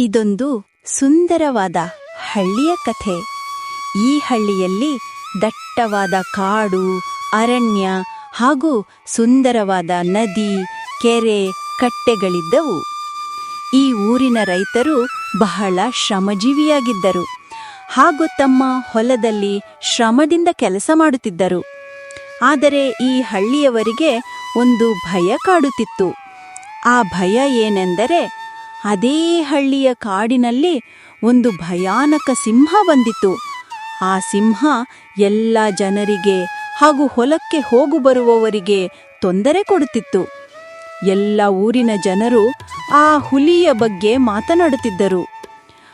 ಇದೊಂದು ಸುಂದರವಾದ ಹಳ್ಳಿಯ ಕಥೆ. ಈ ಹಳ್ಳಿಯಲ್ಲಿ ದಟ್ಟವಾದ ಕಾಡು, ಅರಣ್ಯ ಹಾಗೂ ಸುಂದರವಾದ ನದಿ, ಕೆರೆ, ಕಟ್ಟೆಗಳಿದ್ದವು. ಈ ಊರಿನ ರೈತರು ಬಹಳ ಶ್ರಮಜೀವಿಯಾಗಿದ್ದರು ಹಾಗೂ ತಮ್ಮ ಹೊಲದಲ್ಲಿ ಶ್ರಮದಿಂದ ಕೆಲಸ ಮಾಡುತ್ತಿದ್ದರು. ಆದರೆ ಈ ಹಳ್ಳಿಯವರಿಗೆ ಒಂದು ಭಯ ಕಾಡುತ್ತಿತ್ತು. ಆ ಭಯ ಏನೆಂದರೆ ಅದೇ ಹಳ್ಳಿಯ ಕಾಡಿನಲ್ಲಿ ಒಂದು ಭಯಾನಕ ಸಿಂಹ ಬಂದಿತ್ತು. ಆ ಸಿಂಹ ಎಲ್ಲ ಜನರಿಗೆ ಹಾಗೂ ಹೊಲಕ್ಕೆ ಹೋಗು ಬರುವವರಿಗೆ ತೊಂದರೆ ಕೊಡುತ್ತಿತ್ತು. ಎಲ್ಲ ಊರಿನ ಜನರು ಆ ಹುಲಿಯ ಬಗ್ಗೆ ಮಾತನಾಡುತ್ತಿದ್ದರು.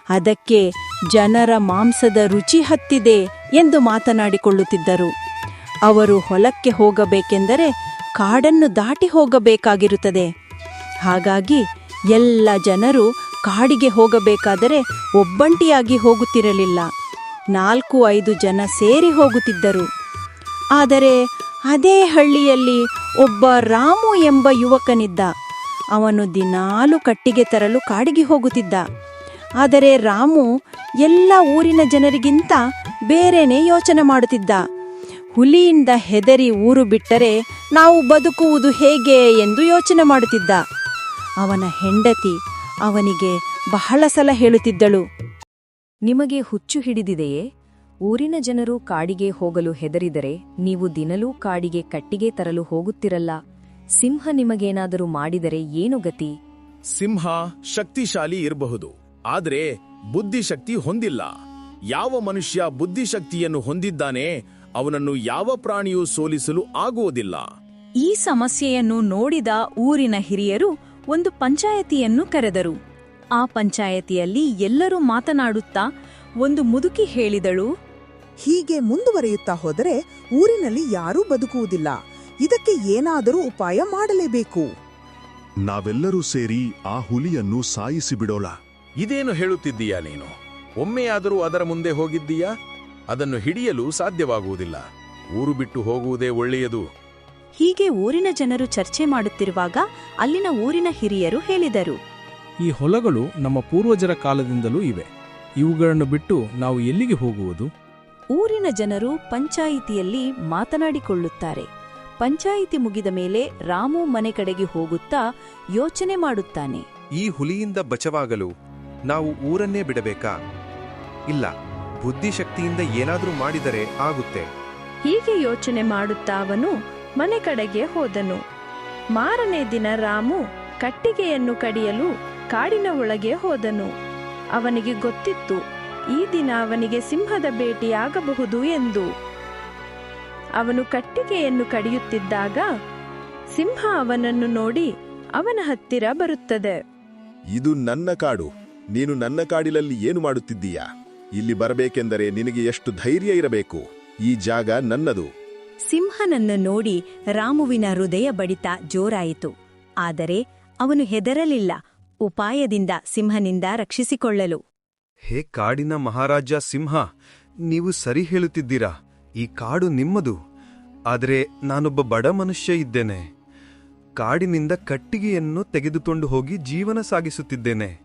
ಅದಕ್ಕೆ ಜನರ ಮಾಂಸದ ರುಚಿ ಹತ್ತಿದೆ ಎಂದು ಮಾತನಾಡಿಕೊಳ್ಳುತ್ತಿದ್ದರು. ಅವರು ಹೊಲಕ್ಕೆ ಹೋಗಬೇಕೆಂದರೆ ಕಾಡನ್ನು ದಾಟಿ ಹೋಗಬೇಕಾಗಿರುತ್ತದೆ. ಹಾಗಾಗಿ ಎಲ್ಲ ಜನರು ಕಾಡಿಗೆ ಹೋಗಬೇಕಾದರೆ ಒಬ್ಬಂಟಿಯಾಗಿ ಹೋಗುತ್ತಿರಲಿಲ್ಲ. ನಾಲ್ಕು ಐದು ಜನ ಸೇರಿ ಹೋಗುತ್ತಿದ್ದರು. ಆದರೆ ಅದೇ ಹಳ್ಳಿಯಲ್ಲಿ ಒಬ್ಬ ರಾಮು ಎಂಬ ಯುವಕನಿದ್ದ. ಅವನು ದಿನಾಲು ಕಟ್ಟಿಗೆ ತರಲು ಕಾಡಿಗೆ ಹೋಗುತ್ತಿದ್ದ. ಆದರೆ ರಾಮು ಎಲ್ಲ ಊರಿನ ಜನರಿಗಿಂತ ಬೇರೆನೇ ಯೋಚನೆ ಮಾಡುತ್ತಿದ್ದ. ಹುಲಿಯಿಂದ ಹೆದರಿ ಊರು ಬಿಟ್ಟರೆ ನಾವು ಬದುಕುವುದು ಹೇಗೆ ಎಂದು ಯೋಚನೆ ಮಾಡುತ್ತಿದ್ದ. ಅವನ ಹೆಂಡತಿ ಅವನಿಗೆ ಬಹಳ ಸಲ ಹೇಳುತ್ತಿದ್ದಳು. ನಿಮಗೆ ಹುಚ್ಚು ಹಿಡಿದಿದೆಯೇ? ಊರಿನ ಜನರು ಕಾಡಿಗೆ ಹೋಗಲು ಹೆದರಿದರೆ ನೀವು ದಿನಲೂ ಕಾಡಿಗೆ ಕಟ್ಟಿಗೆ ತರಲು ಹೋಗುತ್ತಿರಲ್ಲ. ಸಿಂಹ ನಿಮಗೇನಾದರೂ ಮಾಡಿದರೆ ಏನು ಗತಿ? ಸಿಂಹ ಶಕ್ತಿಶಾಲಿ ಇರಬಹುದು ಆದರೆ ಬುದ್ಧಿಶಕ್ತಿ ಹೊಂದಿಲ್ಲ. ಯಾವ ಮನುಷ್ಯ ಬುದ್ಧಿಶಕ್ತಿಯನ್ನು ಹೊಂದಿದ್ದಾನೆ ಅವನನ್ನು ಯಾವ ಪ್ರಾಣಿಯೂ ಸೋಲಿಸಲು ಆಗುವುದಿಲ್ಲ. ಈ ಸಮಸ್ಯೆಯನ್ನು ನೋಡಿದ ಊರಿನ ಹಿರಿಯರು ಒಂದು ಪಂಚಾಯತಿಯನ್ನು ಕರೆದರು. ಆ ಪಂಚಾಯತಿಯಲ್ಲಿ ಎಲ್ಲರೂ ಮಾತನಾಡುತ್ತಾ ಒಂದು ಮುದುಕಿ ಹೇಳಿದಳು ಹೀಗೆ ಮುಂದುವರೆಯುತ್ತಾ ಹೋದರೆ ಊರಿನಲ್ಲಿ ಯಾರೂ ಬದುಕುವುದಿಲ್ಲ. ಇದಕ್ಕೆ ಏನಾದರೂ ಉಪಾಯ ಮಾಡಲೇಬೇಕು. ನಾವೆಲ್ಲರೂ ಸೇರಿ ಆ ಹುಲಿಯನ್ನು ಸಾಯಿಸಿ ಬಿಡೋಣ. ಇದೇನು ಹೇಳುತ್ತಿದ್ದೀಯಾ ನೀನು? ಒಮ್ಮೆಯಾದರೂ ಅದರ ಮುಂದೆ ಹೋಗಿದ್ದೀಯಾ? ಅದನ್ನು ಹಿಡಿಯಲು ಸಾಧ್ಯವಾಗುವುದಿಲ್ಲ. ಊರು ಬಿಟ್ಟು ಹೋಗುವುದೇ ಒಳ್ಳೆಯದು. ಹೀಗೆ ಊರಿನ ಜನರು ಚರ್ಚೆ ಮಾಡುತ್ತಿರುವಾಗ ಅಲ್ಲಿನ ಊರಿನ ಹಿರಿಯರು ಹೇಳಿದರು. ಈ ಹೊಲಗಳು ನಮ್ಮ ಪೂರ್ವಜರ ಕಾಲದಿಂದಲೂ ಇವೆ. ಇವುಗಳನ್ನು ಬಿಟ್ಟು ನಾವು ಎಲ್ಲಿಗೆ ಹೋಗುವುದು? ಊರಿನ ಜನರು ಪಂಚಾಯಿತಿಯಲ್ಲಿ ಮಾತನಾಡಿಕೊಳ್ಳುತ್ತಾರೆ. ಪಂಚಾಯಿತಿ ಮುಗಿದ ಮೇಲೆ ರಾಮು ಮನೆ ಕಡೆಗೆ ಹೋಗುತ್ತಾ ಯೋಚನೆ ಮಾಡುತ್ತಾನೆ. ಈ ಹುಲಿಯಿಂದ ಬಚವಾಗಲು ನಾವು ಊರನ್ನೇ ಬಿಡಬೇಕಾ? ಇಲ್ಲ ಬುದ್ಧಿಶಕ್ತಿಯಿಂದ ಏನಾದರೂ ಮಾಡಿದರೆ ಆಗುತ್ತೆ. ಹೀಗೆ ಯೋಚನೆ ಮಾಡುತ್ತಾ ಅವನು ಮನೆ ಕಡೆಗೆ ಹೋದನು. ಮಾರನೇ ದಿನ ರಾಮು ಕಟ್ಟಿಗೆಯನ್ನು ಕಡಿಯಲು ಕಾಡಿನ ಒಳಗೆ ಹೋದನು. ಅವನಿಗೆ ಗೊತ್ತಿತ್ತು, ಈ ದಿನ ಅವನಿಗೆ ಸಿಂಹದ ಭೇಟಿಯಾಗಬಹುದು ಎಂದು. ಅವನು ಕಟ್ಟಿಗೆಯನ್ನು ಕಡಿಯುತ್ತಿದ್ದಾಗ ಸಿಂಹ ಅವನನ್ನು ನೋಡಿ ಅವನ ಹತ್ತಿರ ಬರುತ್ತದೆ. ಇದು ನನ್ನ ಕಾಡು, ನೀನು ನನ್ನ ಕಾಡಿನಲ್ಲಿ ಏನು ಮಾಡುತ್ತಿದ್ದೀಯಾ? ಇಲ್ಲಿ ಬರಬೇಕೆಂದರೆ ನಿನಗೆ ಎಷ್ಟು ಧೈರ್ಯ ಇರಬೇಕು? ಈ ಜಾಗ ನನ್ನದು. ಸಿಂಹನನ್ನು ನೋಡಿ ರಾಮುವಿನ ಹೃದಯ ಬಡಿತ ಜೋರಾಯಿತು. ಆದರೆ ಅವನು ಹೆದರಲಿಲ್ಲ. ಉಪಾಯದಿಂದ ಸಿಂಹನಿಂದ ರಕ್ಷಿಸಿಕೊಳ್ಳಲು. ಹೇ ಕಾಡಿನ ಮಹಾರಾಜ ಸಿಂಹ ನೀವು ಸರಿ ಹೇಳುತ್ತಿದ್ದೀರಾ? ಈ ಕಾಡು ನಿಮ್ಮದು. ಆದರೆ ನಾನೊಬ್ಬ ಬಡ ಮನುಷ್ಯ ಇದ್ದೇನೆ. ಕಾಡಿನಿಂದ ಕಟ್ಟಿಗೆಯನ್ನು ತೆಗೆದುಕೊಂಡು ಹೋಗಿ ಜೀವನ ಸಾಗಿಸುತ್ತಿದ್ದೇನೆ.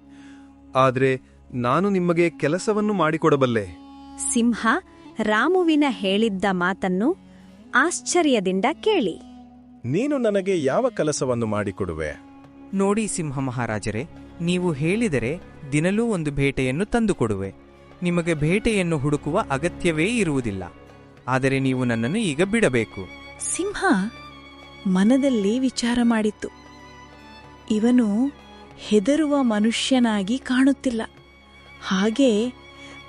ಆದರೆ ನಾನು ನಿಮಗೆ ಕೆಲಸವನ್ನು ಮಾಡಿಕೊಡಬಲ್ಲೆ. ಸಿಂಹ ರಾಮುವಿನ ಹೇಳಿದ್ದ ಮಾತನ್ನು ಆಶ್ಚರ್ಯದಿಂದ ಕೇಳಿ. ನೀನು ನನಗೆ ಯಾವ ಕೆಲಸವನ್ನು ಮಾಡಿಕೊಡುವೆ? ನೋಡಿ ಸಿಂಹ ಮಹಾರಾಜರೇ ನೀವು ಹೇಳಿದರೆ ದಿನಲೂ ಒಂದು ಭೇಟೆಯನ್ನು ತಂದುಕೊಡುವೆ. ನಿಮಗೆ ಭೇಟೆಯನ್ನು ಹುಡುಕುವ ಅಗತ್ಯವೇ ಇರುವುದಿಲ್ಲ. ಆದರೆ ನೀವು ನನ್ನನ್ನು ಈಗ ಬಿಡಬೇಕು. ಸಿಂಹ ಮನದಲ್ಲಿ ವಿಚಾರ ಮಾಡಿತ್ತು. ಇವನು ಹೆದರುವ ಮನುಷ್ಯನಾಗಿ ಕಾಣುತ್ತಿಲ್ಲ. ಹಾಗೆ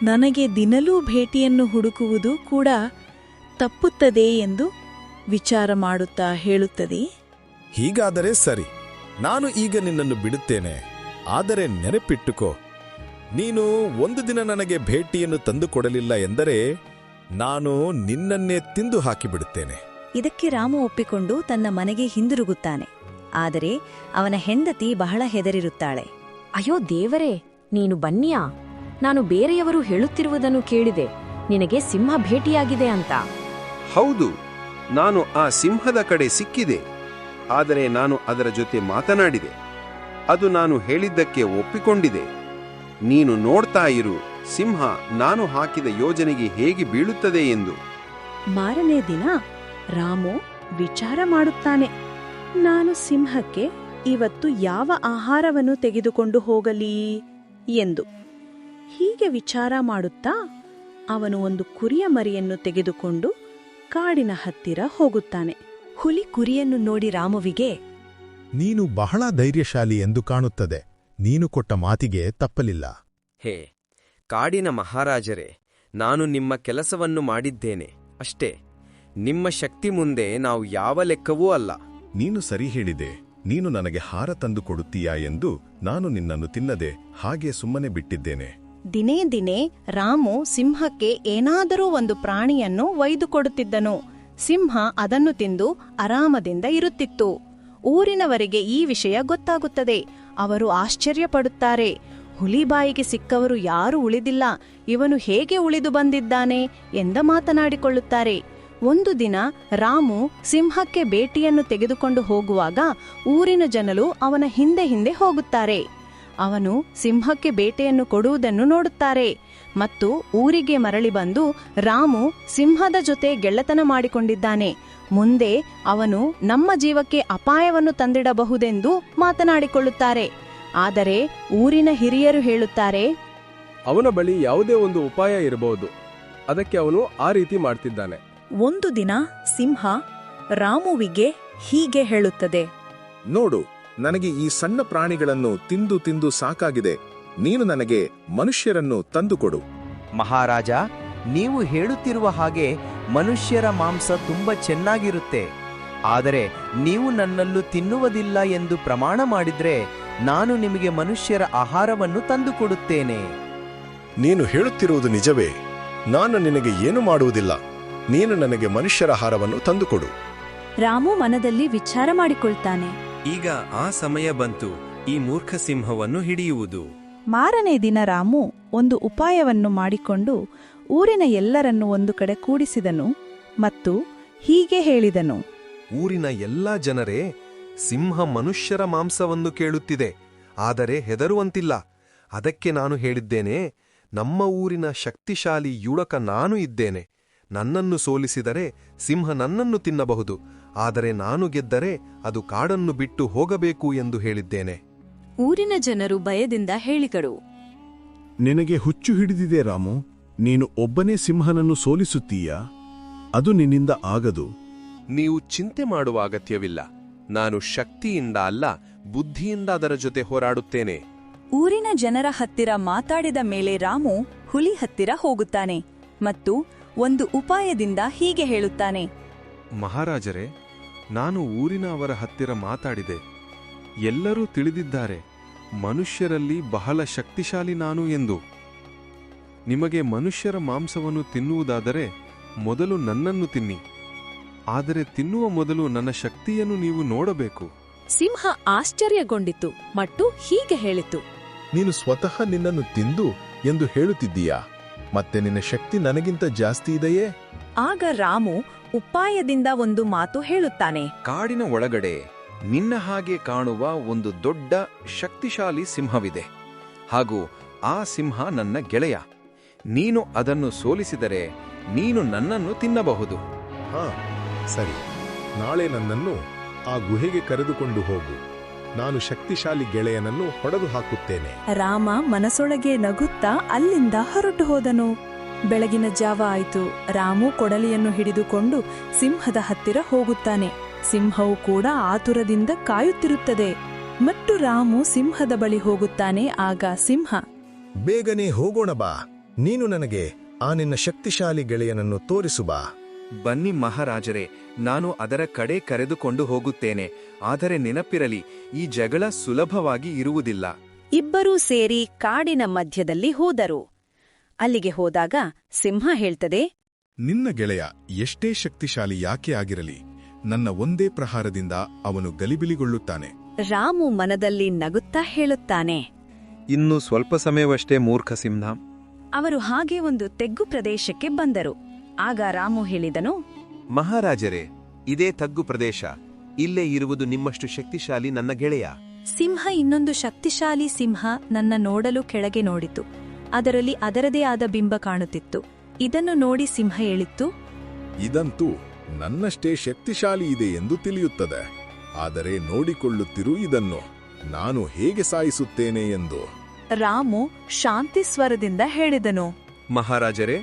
ನನಗೆ ದಿನಲೂ ಭೇಟಿಯನ್ನು ಹುಡುಕುವುದು ಕೂಡ ತಪ್ಪುತ್ತದೆ ಎಂದು ವಿಚಾರ ಮಾಡುತ್ತಾ ಹೇಳುತ್ತದೆ? ಹೀಗಾದರೆ ಸರಿ ನಾನು ಈಗ ನಿನ್ನನ್ನು ಬಿಡುತ್ತೇನೆ ಆದರೆ ನೆನಪಿಟ್ಟುಕೋ. ನೀನು ಒಂದು ದಿನ ನನಗೆ ಭೇಟಿಯನ್ನು ತಂದುಕೊಡಲಿಲ್ಲ ಎಂದರೆ ನಾನು ನಿನ್ನನ್ನೇ ತಿಂದು ಹಾಕಿಬಿಡುತ್ತೇನೆ ಇದಕ್ಕೆ ರಾಮು ಒಪ್ಪಿಕೊಂಡು ತನ್ನ ಮನೆಗೆ ಹಿಂದಿರುಗುತ್ತಾನೆ. ಆದರೆ ಅವನ ಹೆಂಡತಿ ಬಹಳ ಹೆದರಿರುತ್ತಾಳೆ. ಅಯ್ಯೋ ದೇವರೇ ನೀನು ಬನ್ನಿಯಾ? ನಾನು ಬೇರೆಯವರು ಹೇಳುತ್ತಿರುವುದನ್ನು ಕೇಳಿದೆ. ನಿನಗೆ ಸಿಂಹ ಭೇಟಿಯಾಗಿದೆ ಅಂತ. ಹೌದು, ನಾನು ಆ ಸಿಂಹದ ಕಡೆ ಸಿಕ್ಕಿದೆ, ಆದರೆ ನಾನು ಅದರ ಜೊತೆ ಮಾತನಾಡಿದೆ. ಅದು ನಾನು ಹೇಳಿದ್ದಕ್ಕೆ ಒಪ್ಪಿಕೊಂಡಿದೆ. ನೀನು ನೋಡ್ತಾ ಇರು, ಸಿಂಹ ನಾನು ಹಾಕಿದ ಯೋಜನೆಗೆ ಹೇಗೆ ಬೀಳುತ್ತದೆ ಎಂದು. ಮಾರನೇ ದಿನ ರಾಮು ವಿಚಾರ ಮಾಡುತ್ತಾನೆ. ನಾನು ಸಿಂಹಕ್ಕೆ ಇವತ್ತು ಯಾವ ಆಹಾರವನ್ನು ತೆಗೆದುಕೊಂಡು ಹೋಗಲಿ ಎಂದು. ಹೀಗೆ ವಿಚಾರ ಮಾಡುತ್ತಾ ಅವನು ಒಂದು ಕುರಿಯ ಮರಿಯನ್ನು ತೆಗೆದುಕೊಂಡು ಕಾಡಿನ ಹತ್ತಿರ ಹೋಗುತ್ತಾನೆ. ಹುಲಿ ಕುರಿಯನ್ನು ನೋಡಿ ರಾಮುವಿಗೆ ನೀನು ಬಹಳ ಧೈರ್ಯಶಾಲಿ ಎಂದು ಕಾಣುತ್ತದೆ. ನೀನು ಕೊಟ್ಟ ಮಾತಿಗೆ ತಪ್ಪಲಿಲ್ಲ. ಹೇ ಕಾಡಿನ ಮಹಾರಾಜರೇ ನಾನು ನಿಮ್ಮ ಕೆಲಸವನ್ನು ಮಾಡಿದ್ದೇನೆ. ಅಷ್ಟೇ ನಿಮ್ಮ ಶಕ್ತಿ ಮುಂದೆ ನಾವು ಯಾವ ಲೆಕ್ಕವೂ ಅಲ್ಲ. ನೀನು ಸರಿ ಹೇಳಿದೆ. ನೀನು ನನಗೆ ಹಾರ ತಂದು ಕೊಡುತ್ತೀಯಾ ಎಂದು ನಾನು ನಿನ್ನನ್ನು ತಿನ್ನದೆ ಹಾಗೆ ಸುಮ್ಮನೆ ಬಿಟ್ಟಿದ್ದೇನೆ. ದಿನೇ ದಿನೇ ರಾಮು ಸಿಂಹಕ್ಕೆ ಏನಾದರೂ ಒಂದು ಪ್ರಾಣಿಯನ್ನು ಒಯ್ದು ಕೊಡುತ್ತಿದ್ದನು ಸಿಂಹ ಅದನ್ನು ತಿಂದು ಆರಾಮದಿಂದ ಇರುತ್ತಿತ್ತು. ಊರಿನವರಿಗೆ ಈ ವಿಷಯ ಗೊತ್ತಾಗುತ್ತದೆ. ಅವರು ಆಶ್ಚರ್ಯಪಡುತ್ತಾರೆ. ಹುಲಿ ಹುಲಿಬಾಯಿಗೆ ಸಿಕ್ಕವರು ಯಾರೂ ಉಳಿದಿಲ್ಲ. ಇವನು ಹೇಗೆ ಉಳಿದು ಬಂದಿದ್ದಾನೆ ಎಂದ ಮಾತನಾಡಿಕೊಳ್ಳುತ್ತಾರೆ. ಒಂದು ದಿನ ರಾಮು ಸಿಂಹಕ್ಕೆ ಭೇಟಿಯನ್ನು ತೆಗೆದುಕೊಂಡು ಹೋಗುವಾಗ ಊರಿನ ಜನರು ಅವನ ಹಿಂದೆ ಹಿಂದೆ ಹೋಗುತ್ತಾರೆ. ಅವನು ಸಿಂಹಕ್ಕೆ ಬೇಟೆಯನ್ನು ಕೊಡುವುದನ್ನು ನೋಡುತ್ತಾರೆ. ಮತ್ತು ಊರಿಗೆ ಮರಳಿ ಬಂದು ರಾಮು ಸಿಂಹದ ಜೊತೆ ಗೆಳ್ಳತನ ಮಾಡಿಕೊಂಡಿದ್ದಾನೆ. ಮುಂದೆ ಅವನು ನಮ್ಮ ಜೀವಕ್ಕೆ ಅಪಾಯವನ್ನು ತಂದಿಡಬಹುದೆಂದು ಮಾತನಾಡಿಕೊಳ್ಳುತ್ತಾರೆ. ಆದರೆ ಊರಿನ ಹಿರಿಯರು ಹೇಳುತ್ತಾರೆ ಅವನ ಬಳಿ ಯಾವುದೇ ಒಂದು ಉಪಾಯ ಇರಬಹುದು. ಅದಕ್ಕೆ ಅವನು ಆ ರೀತಿ ಮಾಡ್ತಿದ್ದಾನೆ. ಒಂದು ದಿನ ಸಿಂಹ ರಾಮುವಿಗೆ ಹೀಗೆ ಹೇಳುತ್ತದೆ. ನೋಡು ನನಗೆ ಈ ಸಣ್ಣ ಪ್ರಾಣಿಗಳನ್ನು ತಿಂದು ತಿಂದು ಸಾಕಾಗಿದೆ. ನೀನು ನನಗೆ ಮನುಷ್ಯರನ್ನು ತಂದುಕೊಡು. ಮಹಾರಾಜ ನೀವು ಹೇಳುತ್ತಿರುವ ಹಾಗೆ ಮನುಷ್ಯರ ಮಾಂಸ ತುಂಬ ಚೆನ್ನಾಗಿರುತ್ತೆ. ಆದರೆ ನೀವು ನನ್ನಲ್ಲೂ ತಿನ್ನುವುದಿಲ್ಲ ಎಂದು ಪ್ರಮಾಣ ಮಾಡಿದ್ರೆ ನಾನು ನಿಮಗೆ ಮನುಷ್ಯರ ಆಹಾರವನ್ನು ತಂದುಕೊಡುತ್ತೇನೆ. ನೀನು ಹೇಳುತ್ತಿರುವುದು ನಿಜವೇ. ನಾನು ನಿನಗೆ ಏನು ಮಾಡುವುದಿಲ್ಲ. ನೀನು ನನಗೆ ಮನುಷ್ಯರ ಆಹಾರವನ್ನು ತಂದುಕೊಡು. ರಾಮು ಮನದಲ್ಲಿ ವಿಚಾರ ಮಾಡಿಕೊಳ್ತಾನೆ. ಈಗ ಆ ಸಮಯ ಬಂತು ಈ ಮೂರ್ಖ ಸಿಂಹವನ್ನು ಹಿಡಿಯುವುದು. ಮಾರನೇ ದಿನ ರಾಮು ಒಂದು ಉಪಾಯವನ್ನು ಮಾಡಿಕೊಂಡು ಊರಿನ ಎಲ್ಲರನ್ನು ಒಂದು ಕಡೆ ಕೂಡಿಸಿದನು ಮತ್ತು ಹೀಗೆ ಹೇಳಿದನು. ಊರಿನ ಎಲ್ಲಾ ಜನರೇ ಸಿಂಹ ಮನುಷ್ಯರ ಮಾಂಸವನ್ನು ಕೇಳುತ್ತಿದೆ ಆದರೆ ಹೆದರುವಂತಿಲ್ಲ. ಅದಕ್ಕೆ ನಾನು ಹೇಳಿದ್ದೇನೆ ನಮ್ಮ ಊರಿನ ಶಕ್ತಿಶಾಲಿ ಯುಡಕ ನಾನು ಇದ್ದೇನೆ. ನನ್ನನ್ನು ಸೋಲಿಸಿದರೆ ಸಿಂಹ ನನ್ನನ್ನು ತಿನ್ನಬಹುದು ಆದರೆ ನಾನು ಗೆದ್ದರೆ ಅದು ಕಾಡನ್ನು ಬಿಟ್ಟು ಹೋಗಬೇಕು ಎಂದು ಹೇಳಿದ್ದೇನೆ. ಊರಿನ ಜನರು ಭಯದಿಂದ ಹೇಳಿದರು ನಿನಗೆ ಹುಚ್ಚು ಹಿಡಿದಿದೆ ರಾಮು ನೀನು ಒಬ್ಬನೇ ಸಿಂಹನನ್ನು ಸೋಲಿಸುತ್ತೀಯಾ? ಅದು ನಿನ್ನಿಂದ ಆಗದು. ನೀವು ಚಿಂತೆ ಮಾಡುವ ಅಗತ್ಯವಿಲ್ಲ. ನಾನು ಶಕ್ತಿಯಿಂದ ಅಲ್ಲ ಬುದ್ಧಿಯಿಂದ ಅದರ ಜೊತೆ ಹೋರಾಡುತ್ತೇನೆ. ಊರಿನ ಜನರ ಹತ್ತಿರ ಮಾತಾಡಿದ ಮೇಲೆ ರಾಮು ಹುಲಿ ಹತ್ತಿರ ಹೋಗುತ್ತಾನೆ ಮತ್ತು ಒಂದು ಉಪಾಯದಿಂದ ಹೀಗೆ ಹೇಳುತ್ತಾನೆ. ಮಹಾರಾಜರೇ ನಾನು ಊರಿನ ಅವರ ಹತ್ತಿರ ಮಾತಾಡಿದೆ. ಎಲ್ಲರೂ ತಿಳಿದಿದ್ದಾರೆ ಮನುಷ್ಯರಲ್ಲಿ ಬಹಳ ಶಕ್ತಿಶಾಲಿ ನಾನು ಎಂದು. ನಿಮಗೆ ಮನುಷ್ಯರ ಮಾಂಸವನ್ನು ತಿನ್ನುವುದಾದರೆ ಮೊದಲು ನನ್ನನ್ನು ತಿನ್ನಿ. ಆದರೆ ತಿನ್ನುವ ಮೊದಲು ನನ್ನ ಶಕ್ತಿಯನ್ನು ನೀವು ನೋಡಬೇಕು. ಸಿಂಹ ಆಶ್ಚರ್ಯಗೊಂಡಿತು ಮತ್ತು ಹೀಗೆ ಹೇಳಿತು. ನೀನು ಸ್ವತಃ ನಿನ್ನನ್ನು ತಿಂದು ಎಂದು ಹೇಳುತ್ತಿದ್ದೀಯಾ? ಮತ್ತೆ ನಿನ್ನ ಶಕ್ತಿ ನನಗಿಂತ ಜಾಸ್ತಿ ಇದೆಯೇ? ಆಗ ರಾಮು ಉಪಾಯದಿಂದ ಒಂದು ಮಾತು ಹೇಳುತ್ತಾನೆ. ಕಾಡಿನ ಒಳಗಡೆ ನಿನ್ನ ಹಾಗೆ ಕಾಣುವ ಒಂದು ದೊಡ್ಡ ಶಕ್ತಿಶಾಲಿ ಸಿಂಹವಿದೆ. ಹಾಗೂ ಆ ಸಿಂಹ ನನ್ನ ಗೆಳೆಯ. ನೀನು ಅದನ್ನು ಸೋಲಿಸಿದರೆ ನೀನು ನನ್ನನ್ನು ತಿನ್ನಬಹುದು. ಹಾ ಸರಿ. ನಾಳೆ ನನ್ನನ್ನು ಆ ಗುಹೆಗೆ ಕರೆದುಕೊಂಡು ಹೋಗು. ನಾನು ಶಕ್ತಿಶಾಲಿ ಗೆಳೆಯನನ್ನು ಹೊಡೆದು ಹಾಕುತ್ತೇನೆ. ರಾಮ ಮನಸೊಳಗೆ ನಗುತ್ತಾ ಅಲ್ಲಿಂದ ಹೊರಟು ಹೋದನು. ಬೆಳಗಿನ ಜಾವ ಆಯಿತು. ರಾಮು ಕೊಡಲಿಯನ್ನು ಹಿಡಿದುಕೊಂಡು ಸಿಂಹದ ಹತ್ತಿರ ಹೋಗುತ್ತಾನೆ. ಸಿಂಹವು ಕೂಡ ಆತುರದಿಂದ ಕಾಯುತ್ತಿರುತ್ತದೆ. ಮತ್ತು ರಾಮು ಸಿಂಹದ ಬಳಿ ಹೋಗುತ್ತಾನೆ. ಆಗ ಸಿಂಹ ಬೇಗನೆ ಹೋಗೋಣ ಬಾ. ನೀನು ನನಗೆ ಆ ನಿನ್ನ ಶಕ್ತಿಶಾಲಿ ಗೆಳೆಯನನ್ನು ತೋರಿಸು ಬಾ. ಬನ್ನಿ ಮಹಾರಾಜರೇ ನಾನು ಅದರ ಕಡೆ ಕರೆದುಕೊಂಡು ಹೋಗುತ್ತೇನೆ ಆದರೆ ನೆನಪಿರಲಿ ಈ ಜಗಳ ಸುಲಭವಾಗಿ ಇರುವುದಿಲ್ಲ. ಇಬ್ಬರೂ ಸೇರಿ ಕಾಡಿನ ಮಧ್ಯದಲ್ಲಿ ಹೋದರು. ಅಲ್ಲಿಗೆ ಹೋದಾಗ ಸಿಂಹ ಹೇಳ್ತದೆ ನಿನ್ನ ಗೆಳೆಯ ಎಷ್ಟೇ ಶಕ್ತಿಶಾಲಿ ಯಾಕೆ ಆಗಿರಲಿ ನನ್ನ ಒಂದೇ ಪ್ರಹಾರದಿಂದ ಅವನು ಗಲಿಬಿಲಿಗೊಳ್ಳುತ್ತಾನೆ. ರಾಮು ಮನದಲ್ಲಿ ನಗುತ್ತಾ ಹೇಳುತ್ತಾನೆ ಇನ್ನು ಸ್ವಲ್ಪ ಸಮಯವಷ್ಟೇ ಮೂರ್ಖ ಸಿಂಹ. ಅವರು ಹಾಗೆ ಒಂದು ತೆಗ್ಗು ಪ್ರದೇಶಕ್ಕೆ ಬಂದರು. ಆಗ ರಾಮು ಹೇಳಿದನು ಮಹಾರಾಜರೇ ಇದೇ ತಗ್ಗು ಪ್ರದೇಶ. ಇಲ್ಲೇ ಇರುವುದು ನಿಮ್ಮಷ್ಟು ಶಕ್ತಿಶಾಲಿ ನನ್ನ ಗೆಳೆಯ. ಸಿಂಹ ಇನ್ನೊಂದು ಶಕ್ತಿಶಾಲಿ ಸಿಂಹ ನನ್ನ ನೋಡಲು ಕೆಳಗೆ ನೋಡಿತು. ಅದರಲ್ಲಿ ಅದರದೇ ಆದ ಬಿಂಬ ಕಾಣುತ್ತಿತ್ತು. ಇದನ್ನು ನೋಡಿ ಸಿಂಹ ಹೇಳಿತ್ತು ಇದಂತೂ ನನ್ನಷ್ಟೇ ಶಕ್ತಿಶಾಲಿ ಇದೆ ಎಂದು ತಿಳಿಯುತ್ತದೆ. ಆದರೆ ನೋಡಿಕೊಳ್ಳುತ್ತಿರು ಇದನ್ನು. ನಾನು ಹೇಗೆ ಸಾಯಿಸುತ್ತೇನೆ ಎಂದು. ರಾಮು ಶಾಂತಿ ಸ್ವರದಿಂದ ಹೇಳಿದನು ಮಹಾರಾಜರೇ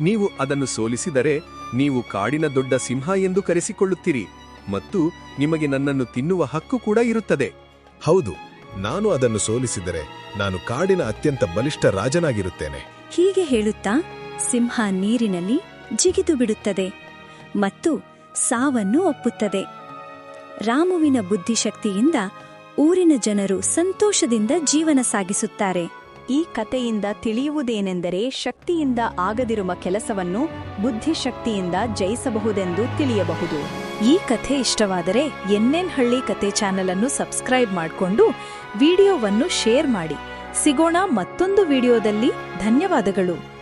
ನೀವು ಅದನ್ನು ಸೋಲಿಸಿದರೆ ನೀವು ಕಾಡಿನ ದೊಡ್ಡ ಸಿಂಹ ಎಂದು ಕರೆಸಿಕೊಳ್ಳುತ್ತೀರಿ ಮತ್ತು ನಿಮಗೆ ನನ್ನನ್ನು ತಿನ್ನುವ ಹಕ್ಕು ಕೂಡ ಇರುತ್ತದೆ. ಹೌದು ನಾನು ಅದನ್ನು ಸೋಲಿಸಿದರೆ ನಾನು ಕಾಡಿನ ಅತ್ಯಂತ ಬಲಿಷ್ಠ ರಾಜನಾಗಿರುತ್ತೇನೆ. ಹೀಗೆ ಹೇಳುತ್ತಾ ಸಿಂಹ ನೀರಿನಲ್ಲಿ ಜಿಗಿದು ಬಿಡುತ್ತದೆ ಮತ್ತು ಸಾವನ್ನು ಒಪ್ಪುತ್ತದೆ. ರಾಮುವಿನ ಬುದ್ಧಿಶಕ್ತಿಯಿಂದ ಊರಿನ ಜನರು ಸಂತೋಷದಿಂದ ಜೀವನ ಸಾಗಿಸುತ್ತಾರೆ. ಈ ಕಥೆಯಿಂದ ತಿಳಿಯುವುದೇನೆಂದರೆ ಶಕ್ತಿಯಿಂದ ಆಗದಿರುವ ಕೆಲಸವನ್ನು ಬುದ್ಧಿಶಕ್ತಿಯಿಂದ ಜಯಿಸಬಹುದೆಂದು ತಿಳಿಯಬಹುದು. ಈ ಕಥೆ ಇಷ್ಟವಾದರೆ ಎನ್ಎನ್ ಹಳ್ಳಿ ಕತೆ ಚಾನೆಲ್ ಅನ್ನು ಸಬ್ಸ್ಕ್ರೈಬ್ ಮಾಡಿಕೊಂಡು ವಿಡಿಯೋವನ್ನು ಶೇರ್ ಮಾಡಿ. ಸಿಗೋಣ ಮತ್ತೊಂದು ವಿಡಿಯೋದಲ್ಲಿ. ಧನ್ಯವಾದಗಳು.